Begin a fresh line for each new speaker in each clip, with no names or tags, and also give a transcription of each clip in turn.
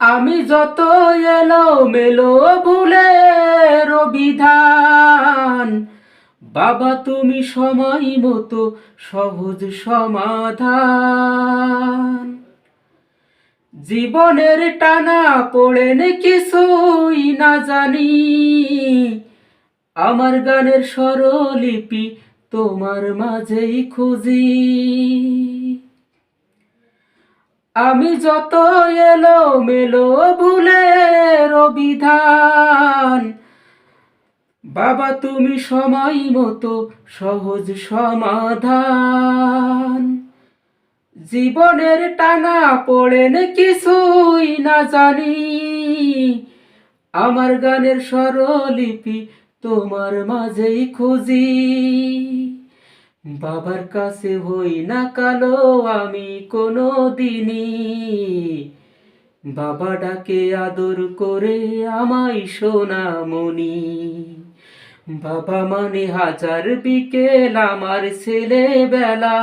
আমি যত এলো মেলো ভুলে রবিধান বাবা তুমি সময় মতো সহজ সমাধান। জীবনের টানা পড়েন কিছুই না জানি, আমার গানের স্বরলিপি তোমার মাঝেই খুঁজি। আমি যত এলো মেলো ভুলে বিধান বাবা তুমি সময় মতো সহজ সমাধান। জীবনের টানা পড়েন কিছুই না জানি, আমার গানের স্বরলিপি তোমার মাঝেই খুঁজি। বাবার কাছে হই না কালো, আমি কোনো দিনই বাবা ডাকে আদর করে আমায় সোনামণি। বাবা মানে হাজার বিকেল আমার ছেলেবেলা।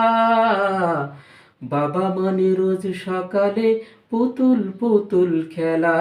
বাবা মানে রোজ সকালে পুতুল পুতুল খেলা।